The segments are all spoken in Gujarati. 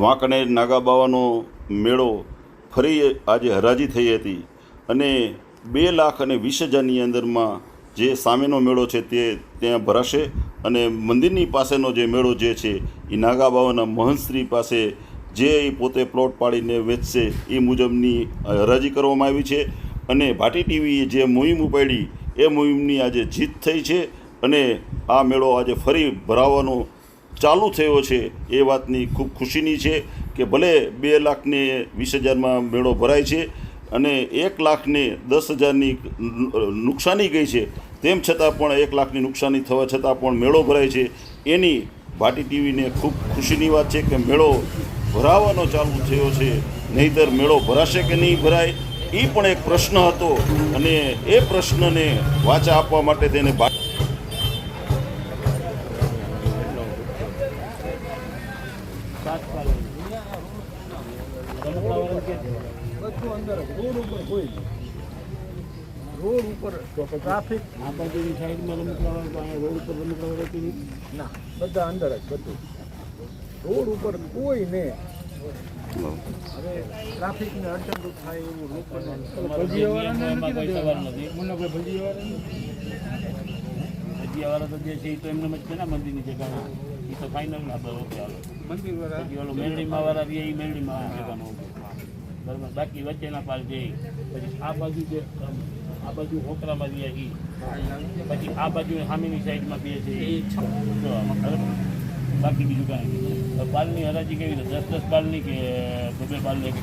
વાંકનેર નાગા બાવાનો મેળો ફરી આજે હરાજી થઈ હતી અને બે લાખ અને વીસ હજારની અંદરમાં જે સામેનો મેળો છે તે ત્યાં ભરાશે અને મંદિરની પાસેનો જે મેળો જે છે એ નાગા બાવાના મહંતશ્રી પાસે જે એ પોતે પ્લોટ પાડીને વેચશે એ મુજબની હરાજી કરવામાં આવી છે અને ભાટી ટીવીએ જે મુહિમ ઉપાડી એ મુહિમની આજે જીત થઈ છે અને આ મેળો આજે ફરી ભરાવાનો ચાલુ થયો છે એ વાતની ખૂબ ખુશીની છે કે ભલે બે લાખને વીસ હજારમાં મેળો ભરાય છે અને એક લાખને દસ હજારની નુકસાની ગઈ છે, તેમ છતાં પણ એક લાખની નુકસાની થવા છતાં પણ મેળો ભરાય છે, એની ભાટી ટીવીને ખૂબ ખુશીની વાત છે કે મેળો ભરાવાનો ચાલુ થયો છે, નહીંતર મેળો ભરાશે કે નહીં ભરાય એ પણ એક પ્રશ્ન હતો અને એ પ્રશ્નને વાચા આપવા માટે તેને બધું અંદર. રોડ ઉપર કોઈ રોડ ઉપર ટ્રાફિક આ બાજુની સાઈડમાં રમકડાવાળા રોડ ઉપર રમકડાવાળા ના બધા અંદર જ રોડ ઉપર કોઈ ને હવે ટ્રાફિકને થાય એવું લોકોને ભજીયાવાળાને? ભજીયાવાળા તો જે છે એ તો એમને જ છે ને મંદિરની જગ્યાએ. એ તો ફાઇનલ ના બરોબર. મંદિર વાળા. પછી ઓલો વાળા રહે એ બરાબર? બાકી વચ્ચેના પાલ છે પછી આ બાજુ જે આ બાજુ હોકરામાં રહે એ પછી આ બાજુ સામેની સાઈડમાં બે છે એ જો? બાકી બીજું કાંઈ પાલની હરાજી કેવી રીતે? દસ દસ પાલની કે બબે પાલની એક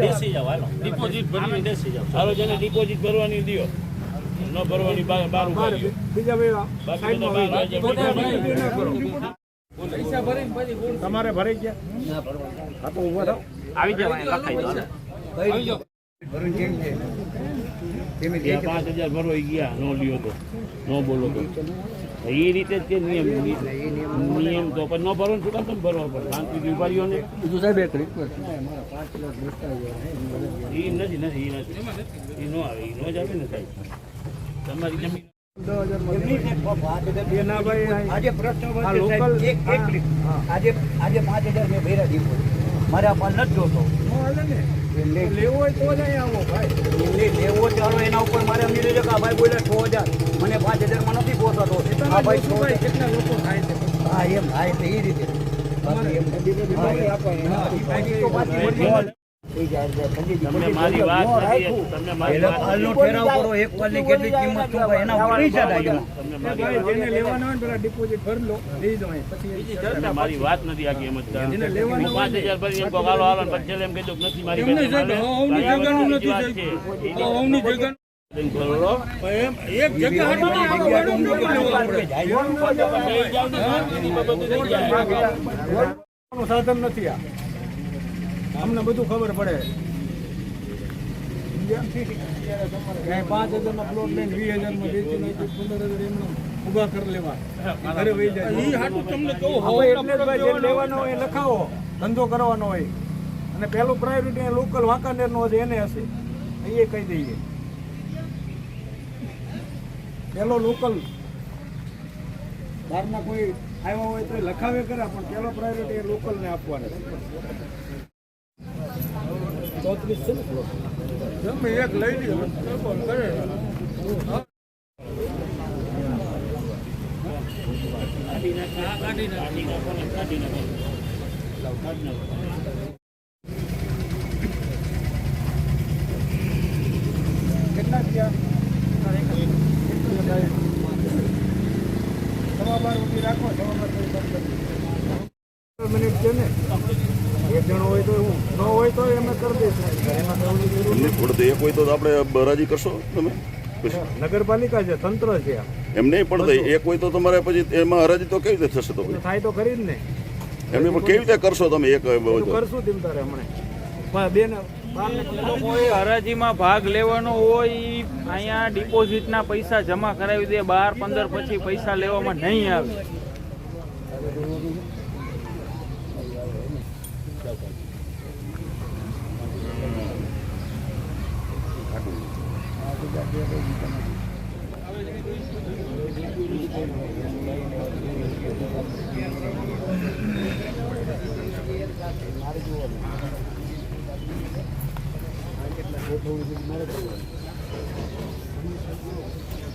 બેસી જાવ હાલો. ડિપોઝિટ ભરીને બેસી જાવ. હાલો જેને ડિપોઝિટ ભરવાની દ્યો ન ભરવાની બાર ઊભા બીજા ભાઈ તમારે ભરાઈ ગયા? હા તો ઊભા થાવ આવી જાવ પાંચ હજાર ભરવાઈ ગયા નો લ્યો તો. નો બોલો તો. એ રીતે જ તે નિયમ નિયમ તો પણ ન ભરો ને શું કામ તમે ભરવા પડે શાંતિથી ઊભા રહ્યો ને. બીજું સાહેબ એક રિક્વેસ્ટ એ નથી નથી એ નથી. એ નો આવે એ ન જ આવે ને સાહેબ. તમારી જમીન મારે આ પાલ નથી જોતો. લેવો હોય તો જ અહીંયા આવો ભાઈ. લેવો ચાલો એના ઉપર મારે લીધું છે કે આ ભાઈ બોલે છ હજાર. મને પાંચ હજારમાં નથી પોસાતો આ ભાઈ છ હજાર. કેટલા લોકો થાય છે. હા એમ હા એટલે એ રીતે. એમ હા, એમ. બાકી તો બાકી બધી થઈ જાય એટલે ખંડીજી તમને મારી વાત નથી. તમને મારી વાત હાલનો ઠેરાવ કરો એક પાલની કેટલી કિંમત તો એના ઉપર નહીં ચાલે મારી જેને લેવાનો હોય પેલા ડિપોઝિટ ભરી લો લઈ દો પછી તમને મારી વાત નથી આ કિંમત જ જેને લેવાનો હું પાંચ ભરી એમ કહું, હાલો હાલો પછી એમ કીધું નથી મારી પાસે હાલે. બીજી નથી છે. એની એક જગ્યા સાધન નથી આ અમને બધું ખબર પડે. પાંચ હજારનો પ્લોટ લઈને વીસ હજારમાં વેચી પંદર હજાર એમને ઊભા કરી લેવા. ઘરે વહી જાય. તમને કહું લેવાનો હોય લખાવો ધંધો કરવાનો હોય. અને પહેલું પ્રાયોરિટી લોકલ વાંકાનેરનો હશે એને હશે. એ કહી દઈએ. પેલો લોકલ બહારના કોઈ આવ્યા હોય તો લખાવે કરે પણ પેલો પ્રાયોરિટી એ લોકલને આપવાનો. ચોત્રીસ છે ને એક લઈ લીધો કરે કાઢી નાખો, કાઢી નાખો, કાઢી નાખો ને કાઢી નાખો. લાવ, કાઢી નાખો. કેટલા થયા સવા બાર ઊભી રાખો સવા બાર પછી બંધ કરી દો. મિનિટ છે ને એક જણો હોય તો એવું ન હોય તો અમે કરી દઈશું એમાં કરવાની જરૂર એમને થોડું તો એક હોય તો આપણે હરાજી કરશો તમે? નગરપાલિકા છે તંત્ર છે. એમ નહીં પણ થઈ એક હોય તો તમારે પછી એમાં હરાજી તો કેવી રીતે થશે તો થાય તો કરી જ ને. એમને પણ કેવી રીતે કરશો તમે એક કરશું તેમ તારે હમણાં. પણ બે ને લોકોએ હરાજીમાં ભાગ લેવાનો હોય અહીંયા ડિપોઝિટના પૈસા જમા કરાવી દે બાર પંદર પછી પૈસા લેવામાં નહીં આવે હા એમ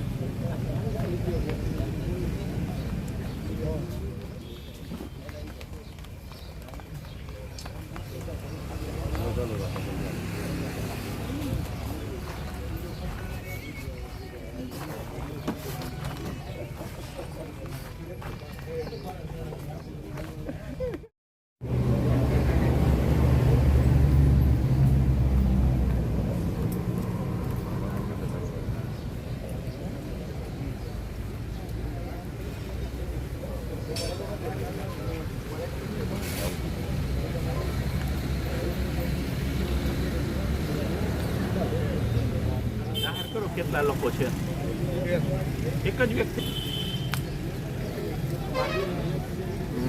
કેટલા લોકો છે? એક જ વ્યક્તિ.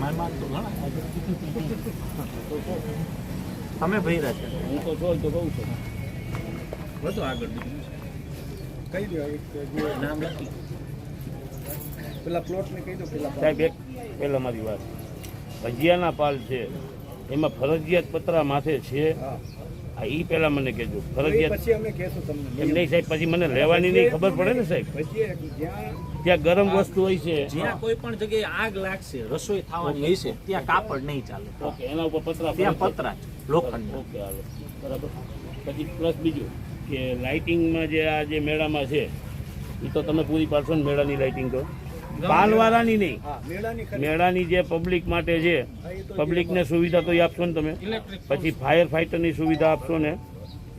મહેમાન તો ઘણા તમે ભર્યા છે. હું તો જોઈ તો કહું છું. વધુ આગળ કહી દો એક નામ લખી. પેલા પ્લોટને કહી દો પેલા સાહેબ એક પહેલા મારી વાત. ભજીયાના પાલ છે. એમાં ફરજિયાત પતરા માથે છે. હા એ ઈ પહેલા મને કહેજો. ફરજિયાત પછી અમે કહેશું તમને. એમ નહીં સાહેબ પછી મને લેવાની નહીં ખબર પડે ને સાહેબ? પછી જ્યાં ત્યાં ગરમ વસ્તુ હોય છે. જ્યાં કોઈ પણ જગ્યાએ આગ લાગશે રસોઈ થવાની છે ત્યાં કાપડ નહીં ચાલે. ઓકે એના ઉપર પતરા ત્યાં પતરા લોખંડ ઓકે હાલો. બરાબર. પછી પ્લસ બીજું કે લાઇટિંગમાં જે આ જે મેળામાં છે એ તો તમે પૂરી પાડશો ને મેળાની લાઇટિંગ તો? પાલવાળાની નહીં. હા મેળાની જે પબ્લિક માટે છે પબ્લિકને સુવિધા તો એ આપશો ને તમે. પછી ફાયર ફાઇટરની સુવિધા આપશો ને.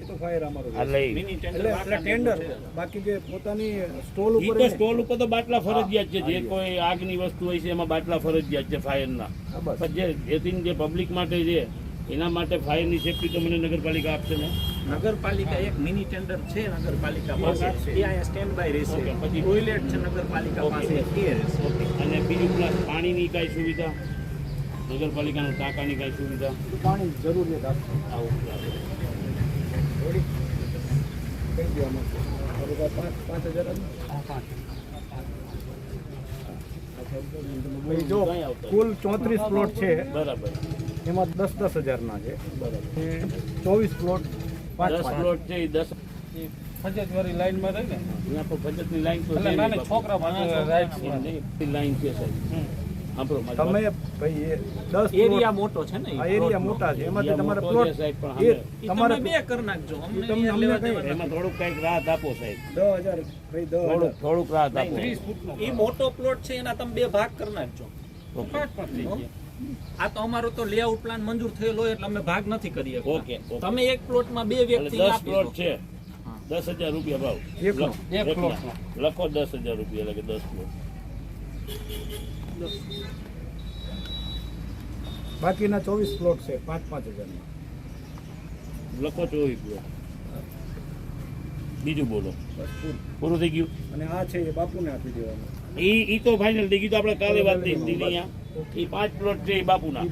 એ તો ફાયર અમારો એટલે ઈ. એટલે એટલે ટેન્ડર બાકી જે પોતાની સ્ટોલ ઉપર તો સ્ટોલ ઉપર તો બાટલા ફરજિયાત છે. જે કોઈ આગની વસ્તુ હોય છે એમાં બાટલા ફરજિયાત છે ફાયરના બસ. જેથી જે પબ્લિક માટે છે એના માટે ફાયરની સેફટી તો મને નગરપાલિકા આપશે ને. નગરપાલિકા એક મિની ટેન્ડર છે નગરપાલિકા પાસે એ અહીંયા સ્ટેન્ડ બાય રહેશે પછી- ટોયલેટ છે નગરપાલિકા પાસે એ રહેશે. અને બીજું પ્લસ પાણીની કાંઈ સુવિધા? નગરપાલિકાનું ટાંકાની કાંઈ સુવિધા? પાણી જરૂરિયાત આપશે આવું. પાંચ હજાર કુલ ચોત્રીસ પ્લોટ છે. બરાબર. એમાં દસ દસ હજારના છે. બરાબર. ચોવીસ પ્લોટ દસ પ્લોટ છે એ દસ. વાળી લાઈનમાં રહી ને? અહીંયા તો લાઈન તો નાના છોકરા બાપુ. માટે રાઈટ એમ નહીં, એ લાઈન છે સાહેબ. તમે ભાઈ દસ એરિયા મોટો છે ને એરિયા મોટા. છે. એમાંથી તમારે પ્લોટ બે કરી નાખજો. તમને અમને લેવા કઈ- દેવા એમાં થોડુંક કંઈક રાહત આપો સાહેબ. દસ હજાર ભાઈ થોડુંક થોડુંક રાહત આપો. એ મોટો પ્લોટ છે એના તમે બે ભાગ કરી નાખજો. ઓકે. આ તો અમારો તો લેઆઉટ પ્લાન મંજૂર થયેલો હોય એટલે અમે ભાગ નથી કરી ઓકે. તમે એક પ્લોટમાં બે વ્યક્તિ દસ પ્લોટ છે. દસ હજાર રૂપિયા ભાવ. લખ- દસ હજાર રૂપિયા એટલે દસ પ્લોટ બાકીના ચોવીસ પ્લોટ છે પાંચ પાંચ હજારના લખો ચોવીસ પ્લોટ બીજું બોલો. બસ પૂરું. થઈ ગયું? અને આ છે એ બાપુને આપી દેવાનું. ઈ ઈ તો ફાઇનલ થઈ ગયું. તો આપણે કાલે વાત થઈ અહીંયા. ઈ પાંચ પ્લોટ છે એ બાપુના.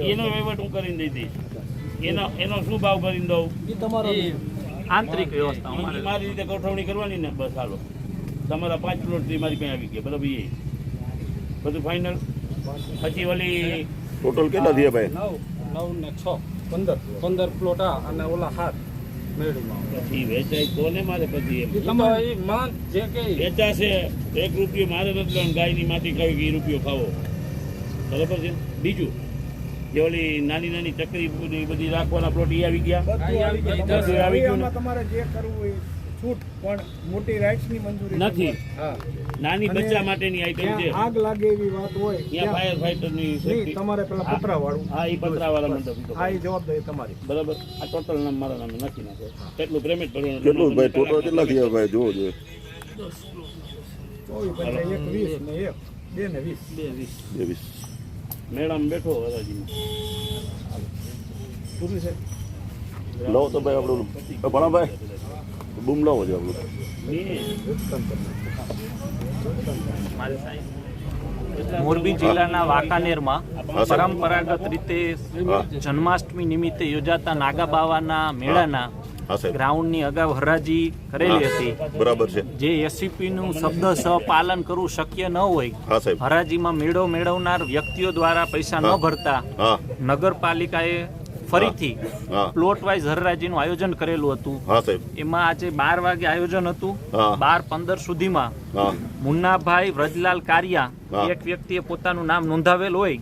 એ એનો વહીવટ હું કરીને દઈ દઈશ. એનો એનો શું ભાવ કરીને દઉં? એ તમારો આંતરિક વ્યવસ્થા મારી રીતે ગોઠવણી કરવાની ને બસ હાલો. તમારા પાંચ પ્લોટથી મારી પાસે આવી ગયા બરાબર એ બધું ફાઇનલ પછી ઓલી ટોટલ કેટલા થયા ભાઈ? નવ નવ ને છ પંદર. પંદર પ્લોટ આ અને ઓલા હાથ પછી વેચાય તો ને મારે પછી વેચાશે એક રૂપિયો મારે નથી ગાયની માટી ખાવી કે એ રૂપિયો ખાવો. બરાબર છે? બીજું જે ઓલી નાની નાની ચકરી બધી રાખવાના પ્લોટ એ આવી ગયા. બધું આવી ગયું. તમારે જે કરવું હોય છૂટ પણ મોટી રાઇટ્સની મંજૂરી નથી. નાની બચ્ચા માટેની આઈટમ છે. આગ લાગે એવી વાત હોય ત્યાં ફાયર ફાઈટરની નહીં સેફટી તમારે પેલા પતરા વાળું હા એ મંડપ એ જવાબદારી તમારી. બરાબર. આ ટોટલ નામ મારા નામે નથી નાખો. કેટલું પેમેન્ટ ભરવાનું? કેટલું ભાઈ? ટોટલ કેટલા થયા ભાઈ? જોવો જોઈએ ચોવીસ પચાસ એક વીસ ને એક બે ને વીસ. બે વીસ. મેળામાં બેઠો હરાજીમાં પૂરું છે? લાવો તો ભાઈ આપણું. ભણાભાઈ બૂમ લાવો છે આપણું. મોરબી જિલ્લાના વાંકાનેરમાં પરંપરાગત રીતે જન્માષ્ટમી નિમિત્તે યોજાતા નાગા બાવાના મેળાના ગ્રાઉન્ડની અગાઉ હરાજી કરેલી હતી. બરાબર છે. જે એસીપી નું શબ્દસહ પાલન કરવું શક્ય ન હોય હરાજીમાં મેળો મેળવનાર વ્યક્તિઓ દ્વારા પૈસા ન ભરતા નગરપાલિકાએ ફરીથી પ્લોટ વાઇઝ હરાજીનું આયોજન કરેલું હતું. એમાં આજે બાર વાગે આયોજન હતું. બાર પંદર સુધીમાં મુન્નાભાઈ વ્રજલાલ કારિયા. એક વ્યક્તિએ પોતાનું નામ નોંધાવેલ હોય.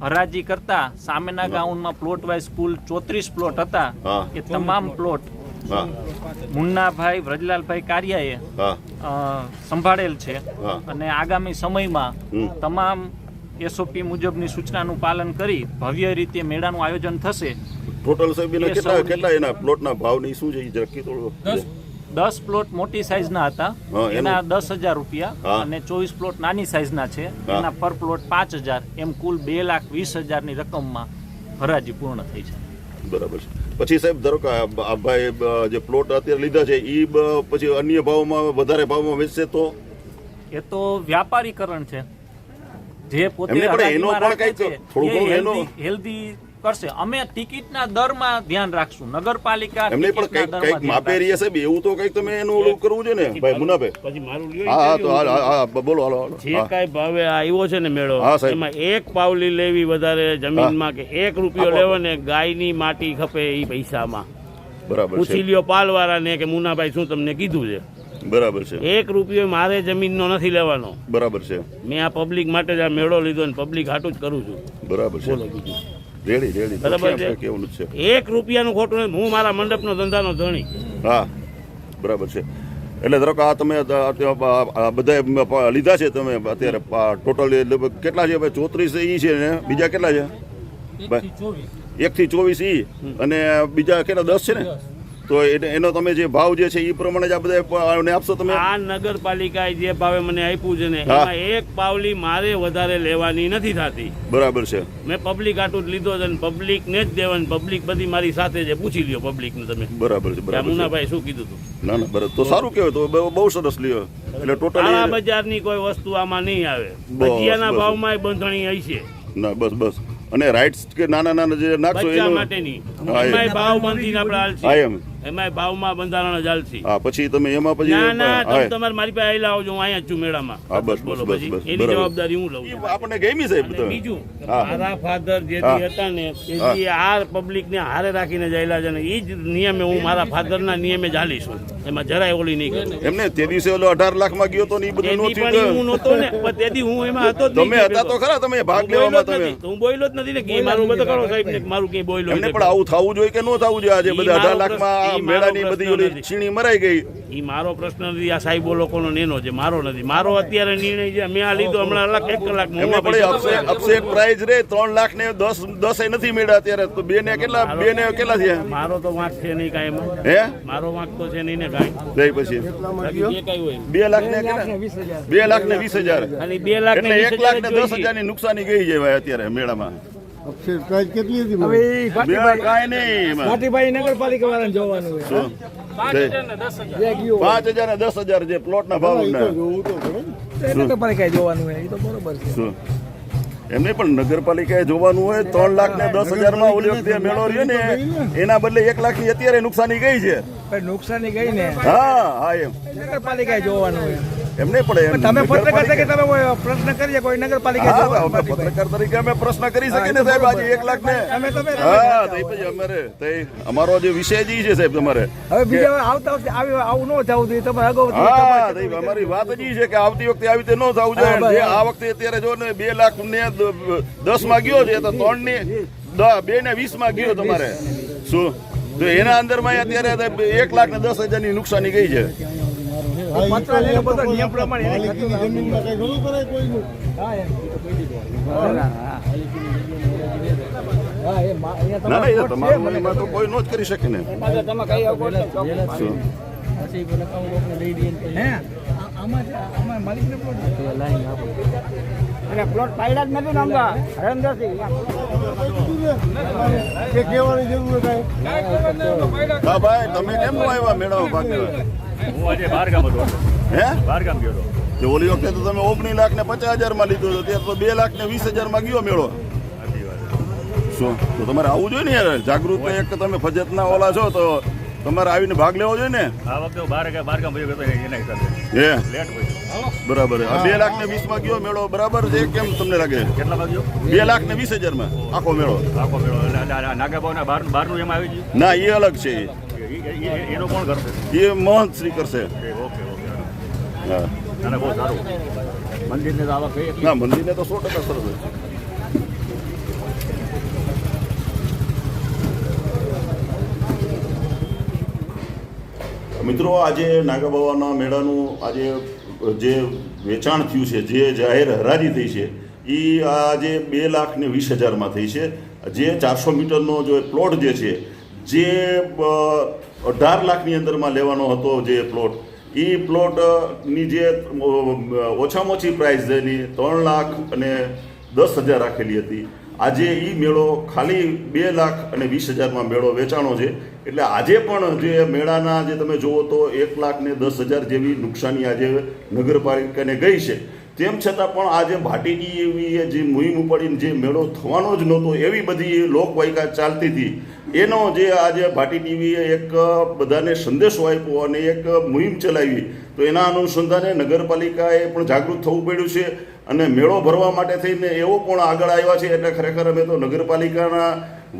હરાજી કરતા સામેના ગાઉન્ડમાં પ્લોટ વાઇઝ કુલ ચોત્રીસ પ્લોટ હતા એ તમામ પ્લોટ મુન્નાભાઈ વ્રજલાલભાઈ કારિયાએ સંભાળેલ છે. અને આગામી સમયમાં. તમામ એસઓપી મુજબની સૂચનાનું પાલન કરી ભવ્ય રીતે મેળાનું આયોજન થશે. ટોટલ સાહેબ કેટલા કેટલા એના પ્લોટના ભાવની શું છે? જરા કીધું દસ પ્લોટ મોટી સાઈઝના હતા. એના. દસ હજાર રૂપિયા અને ચોવીસ પ્લોટ નાની સાઈઝના છે. એના પર પ્લોટ પાંચ હજાર. એમ કુલ બે લાખ વીસ હજારની રકમમાં હરાજી પૂર્ણ થઈ છે. બરાબર છે. પછી સાહેબ ધારો કે આ ભાઈ જે પ્લોટ અત્યારે લીધા છે એ પછી અન્ય ભાવમાં વધારે ભાવમાં વેચશે તો? એ તો વ્યાપારીકરણ છે. જે પોતે એનો પણ કઈ થોડું એ કરશે. અમે ટિકિટના દરમાં ધ્યાન રાખશું. નગરપાલિકા એમને પણ કંઈક કંઈક માપે. સાહેબ એવું તો કંઈક તમે એનું ઓલું કરવું છે ને? ભાઈ મુનાભાઈ પછી મારું લ્યો હા હા તો હા હા બોલો હાલો જે હા. ભાવે આવ્યો છે ને મેળો એમાં એક પાવલી લેવી વધારે જમીનમાં કે એક રૂપિયો લેવો ને ગાયની માટી ખપે એ પૈસામાં. બરાબર પૂછી લ્યો પાલવાળાને કે મુનાભાઈ શું તમને કીધું છે? બરાબર છે. એક રૂપિયો મારે જમીનનો નથી લેવાનો. બરાબર છે. મેં આ પબ્લિક માટે જ આ મેળો લીધો ને પબ્લિક હાટું જ કરું છું. બરાબર છે. બોલો બીજું. Ready ready. બરાબર છે. કેવું છે? એક રૂપિયાનું ખોટું નથી હું મારા મંડપનો ધંધાનો ધણી. હા બરાબર છે. એટલે ધારો કે આ તમે આ બધા લીધા છે તમે અત્યારે ટોટલ કેટલા છે ભાઈ? ચોત્રીસ ઈ છે ને? બીજા કેટલા છે? એક થી ચોવીસ. ઈ. અને બીજા કેટલા? દસ છે ને? તો એનો તમે જે ભાવ જે છે એ પ્રમાણે જ આ બધા આપશો તમે? આ નગરપાલિકાએ જે ભાવે મને આપ્યું છે ને એમાં એક પાવલી મારે વધારે લેવાની નથી થતી. બરાબર છે. મેં પબ્લિક આટું જ લીધો છે ને પબ્લિક ને જ દેવાની પબ્લિક બધી મારી સાથે છે પૂછી લ્યો પબ્લિક ને તમે. બરાબર છે બરાબર મુનાભાઈ શું કીધું તું? ના ના બરાબર. તો સારું કહેવાય તો બહુ- સરસ લ્યો. એટલે ટોટલ ટોટલી બજારની કોઈ વસ્તુ આમાં નહીં આવે. ભજીયાના ભાવમાં બંધણી હશે. ના બસ બસ. અને રાઇટ્સ કે નાના નાના જે નાખશો એના માટેની. ભાવ બાંધીને આપણે હા હાલશી એમ એમાંય ભાવમાં બંધારણ જ હાલશી હા પછી તમે એમાં પછી ના ના તમે તમારે મારી પાસે આવેલા આવજો હું અહીંયા છું મેળામાં. હા, બસ, બોલો બસ, બસ, એની જવાબદારી હું લઉં છું. આપણને ગમી સાહેબ બીજું મારા ફાધર જે હતા ને એ આ પબ્લિક ને હારે રાખીને જયેલા છે ને એ જ નિયમે હું મારા ફાધરના નિયમે જ હાલીશ છું એમાં જરાય ઓલી નહીં કરું. એમને તે દિવસે ઓલો અઢાર લાખમાં ગયો તો ને એ બધું નહોતું પણ હું. નહોતો ને પણ તેથી હું એમાં હતો તમે હતા તો ખરા તમે ભાગ લેવામાં તમે. હું બોયલો જ નથી ને કે મારું બધું કરો સાહેબ ને મારું કઈ બોયલો એમને પણ આવું થવું જોઈએ કે ન થવું જોઈએ આજે બધા અઢાર લાખ મારો મેળાની બધી ઓલી છીણી મરાઈ ગઈ. ઈ મારો પ્રશ્ન નથી. આ સાહેબો લોકોનો નેનો છે મારો નથી. મારો અત્યારે નિર્ણય છે મેં આ લીધો હમણાં લાખ એક કલાક એમાં પણ એ અપસેટ પ્રાઇસ રે ત્રણ લાખ ને દસ દસ નથી મેળ્યા અત્યારે. તો બે ને કેટલા બે ને કેટલા છે મારો તો વાંક છે નહીં કાંઈ એમાં. હે? મારો વાંક તો છે નહીં ને કાંઈ. જઈ પછી. બે લાખ ને કેટલા? બે લાખ ને વીસ હજાર. ખાલી બે લાખ ને એટલે એક લાખ ને દસ. હજારની નુકસાની ગઈ છે ભાઈ અત્યારે મેળામાં. કાંઈ નહીં ભાટીભાઈ નગરપાલિકા વાળાને જોવાનું હોય શું? જે ગયું. પાંચ હજાર ને દસ હજાર જે પ્લોટ ના. ભાવ ના એ જોવાનું હોય એ તો બરોબર છે. એમને પણ નગરપાલિકાએ જોવાનું હોય ત્રણ લાખ ને દસ હજારમાં ઓલી વખતે મેળો રહ્યો ને એના બદલે એક લાખની અત્યારે નુકસાની ગઈ છે. નુકસાની ગઈ ને. હા હા એમ. નગરપાલિકાએ જોવાનું હોય. એમને પણ તમે પત્રકાર તરીકે તમે પ્રશ્ન કરીએ કોઈ નગરપાલિકા અમે પત્રકાર તરીકે અમે પ્રશ્ન કરી શકીએ ને સાહેબ આજે એક લાખ ને અમે તમે હા તો પછી અમારે તો અમારો જે વિષય જી છે સાહેબ તમારે હવે બીજા આવતા વખતે આવી આવું ન થવું જોઈએ તમે અગાઉ હા અમારી વાત જી છે કે આવતી વખતે આવી રીતે ન થવું જોઈએ. જે આ વખતે અત્યારે જો ને બે લાખ ને દસમાં ગયો છે તો ત્રણ ને બે ને વીસમાં ગયો તમારે. શું? તો એના અંદરમાં અત્યારે એક લાખ ને દસ હજારની નુકસાની ગઈ છે. પત્ર લઈને બધો નિયમ પ્રમાણે એને ખાતું નાખવું. હા, એમ. હા, એ ના ના એ તમારો તો કોટ છે, તમારું તો કોઈ નો જ કરી શકે ને. તમે કઈ. શું? હે? આમાં માલિકને પ્લોટ છે? અને પ્લોટ પાડ્યા જ નથી ને અમદા હરેન્દ્રસિંહ. હા ભાઈ તમે કેમ નો આવ્યા મેળાઓ ભાગ લેવા? હું આજે બાર ગામ હતો. હે? બાર ગામ ગયો હતો. તો ઓલી વખતે તો તમે ઓગણીસ લાખ ને પચાસ હજારમાં લીધો હતો તો બે લાખ ને વીસ હજારમાં ગયો મેળો. શું? તો તમારે આવવું જોઈએ ને યાર? જાગૃત એક તમે ફજતના ઓલા છો તો તમારે આવીને ભાગ લેવો જોઈએ ને? આ વખતે બાર કે બાર કામ ભેગો હતો એના હિસાબે. હે? લેટ હોય. બરાબર આ બે લાખ ને વીસમાં ગયો મેળો બરાબર છે? કેમ તમને લાગે? કેટલા વાગ્યો બે લાખ ને વીસ હજારમાં. આખો મેળો. આખો મેળો. એટલે ના બાર બારનું એમાં આવી ગયું? ના એ અલગ છે. ગયું એનો કોણ કરશે? એ મહંત શ્રી કરશે ઓકે ઓકે. હા. અને બહુ સારું. મંદિરને આવક ના મંદિરને તો સો ટકા સરસ હોય. છે મિત્રો આજે નાગાબાવાના મેળાનું આજે જે વેચાણ થયું છે જે જાહેર હરાજી થઈ છે એ આજે બે લાખ ને વીસ હજારમાં થઈ છે. જે ચારસો મીટરનો જે પ્લોટ જે છે જે અઢાર લાખની અંદરમાં લેવાનો હતો જે પ્લોટ. એ પ્લોટની જે ઓછામાં ઓછી પ્રાઇસ એની ત્રણ લાખ અને દસ હજાર રાખેલી હતી. આજે એ મેળો ખાલી બે લાખ અને વીસ હજારમાં મેળો વેચાણો છે. એટલે આજે પણ જે મેળાના જે તમે જુઓ તો એક લાખ ને દસ હજાર જેવી નુકસાની આજે નગરપાલિકાને ગઈ છે. તેમ છતાં પણ આજે ભાટીજી એવી જે મુહિમ ઉપાડીને જે મેળો થવાનો જ નહોતો, એવી બધી લોકવાયકા ચાલતી હતી. એનો જે આજે ભાટી ટીવીએ એક બધાને સંદેશો આપ્યો અને એક મુહિમ ચલાવી, તો એના અનુસંધાને નગરપાલિકાએ પણ જાગૃત થવું પડ્યું છે અને મેળો ભરવા માટે થઈને એવો પણ આગળ આવ્યા છે. એટલે ખરેખર અમે તો નગરપાલિકાના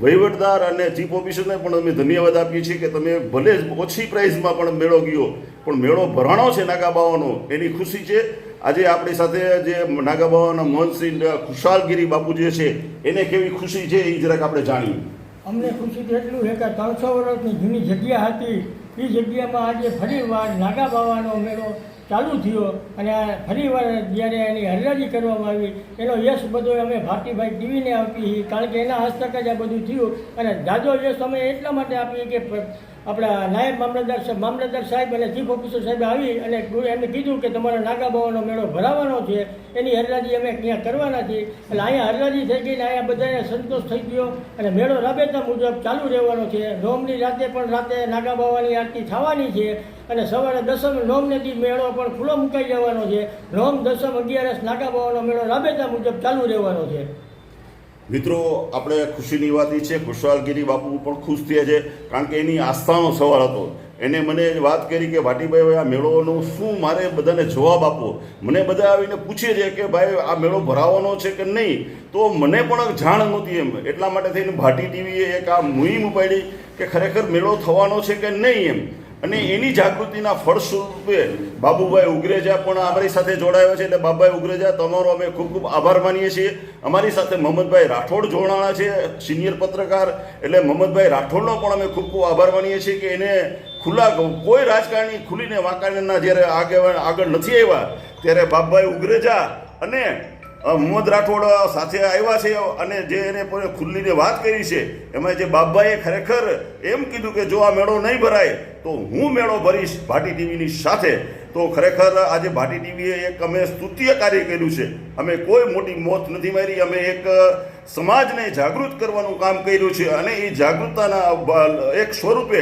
વહીવટદાર અને ચીફ ઓફિસરને પણ અમે ધન્યવાદ આપીએ છીએ કે તમે ભલે જ ઓછી પ્રાઇઝમાં પણ મેળો ગયો, પણ મેળો ભરાણો છે નાગાબાવાનો એની ખુશી છે આજે આપણી સાથે જે નાગાબાવાના મોહનસિંહ ખુશાલગીરી બાપુ જે છે, એને કેવી ખુશી છે એ જરાક આપણે જાણીએ. અમને ખુશી તો એટલું છે કે ત્રણસો વર્ષની જૂની જગ્યા હતી. એ જગ્યામાં આજે ફરીવાર નાગા બાવાનો મેળો ચાલુ થયો અને ફરીવાર જ્યારે એની હરિયાળી કરવામાં આવી, એનો યશ બધો અમે ભારતીભાઈ ટીવીને આપી. કારણ કે એના હસ્તક જ આ બધું થયું અને જાજો યશ અમે એટલા માટે આપીએ કે આપણા નાયબ મામલતદાર સાહેબ મામલતદાર સાહેબ અને ચીફ ઓફિસર સાહેબ આવી અને એમને કીધું કે તમારો નાગા બાવાનો મેળો ભરાવાનો છે. એની હરરાજી અમે અહીંયા કરવાના છીએ. એટલે અહીંયા હરરાજી થઈ ગઈ અહીંયા બધાને સંતોષ થઈ ગયો અને મેળો રાબેતા મુજબ ચાલુ રહેવાનો છે. નોમની રાતે પણ રાતે નાગા બાવાની આરતી થવાની છે અને સવારે દસમ નોમ નદી મેળો પણ ખુલ્લો મુકાઈ જવાનો છે. નોમ દસમ અગિયારસ નાગા બાવાનો મેળો રાબેતા મુજબ ચાલુ રહેવાનો છે. મિત્રો, આપણે ખુશીની વાત એ છે ખુશાલગીરી બાપુ પણ ખુશ થયા છે, કારણ કે એની આસ્થાનો સવાલ હતો. એને મને વાત કરી કે, ભાટીભાઈ ભાઈ આ મેળોનો શું મારે બધાને જવાબ આપવો? મને બધા આવીને પૂછે છે કે, ભાઈ, આ મેળો ભરાવાનો છે કે નહીં? તો મને પણ જાણ નહોતી એમ. એટલા માટે થઈને ભાટી ટીવીએ એક આ મુહિમ ઉપાડી કે, ખરેખર મેળો થવાનો છે કે નહીં? એમ. અને એની જાગૃતિના ફળ સ્વરૂપે બાબુભાઈ ઉગ્રેજા પણ અમારી સાથે જોડાયા છે. એટલે બાબુભાઈ ઉગ્રેજા, તમારો અમે ખૂબ ખૂબ આભાર માનીએ છીએ. અમારી સાથે મોહમ્મદભાઈ રાઠોડ જોડાણા છે, સિનિયર પત્રકાર. એટલે મોહમ્મદભાઈ રાઠોડનો પણ અમે ખૂબ ખૂબ આભાર માનીએ છીએ કે એને ખુલ્લા કોઈ રાજકારણી ખુલીને વાંકાણીના જ્યારે આગળ આગળ નથી આવ્યા, ત્યારે બાબુભાઈ ઉગ્રેજા અને મોહમ્મદ રાઠોડ સાથે આવ્યા છે અને જે એને ખુલ્લીને વાત કરી છે, એમાં જે બાબાએ ખરેખર એમ કીધું કે જો આ મેળો નહીં ભરાય, તો હું મેળો ભરીશ ભાટી ટીવીની સાથે. તો ખરેખર આજે ભાટી ટીવીએ એક અમે સ્તુત્ય કાર્ય કર્યું છે. અમે કોઈ મોટી મોત નથી મારી, અમે એક સમાજને જાગૃત કરવાનું કામ કર્યું છે અને એ જાગૃતતાના એક સ્વરૂપે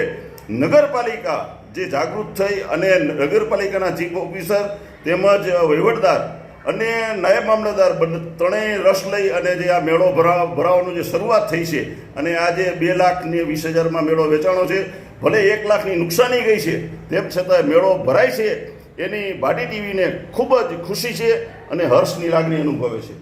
નગરપાલિકા જે જાગૃત થઈ અને નગરપાલિકાના ચીફ ઓફિસર તેમજ વહીવટદાર અને નાયબ મામલતદાર ત્રણેય રસ લઈ અને જે આ મેળો ભરા ભરાવાનું જે શરૂઆત થઈ છે અને આજે બે લાખ ને વીસ હજારમાં મેળો વેચાણો છે, ભલે એક લાખની નુકસાની ગઈ છે, તેમ છતાં મેળો ભરાય છે, એની ભાટી ટીવીને ખૂબ જ ખુશી છે અને હર્ષની લાગણી અનુભવે છે.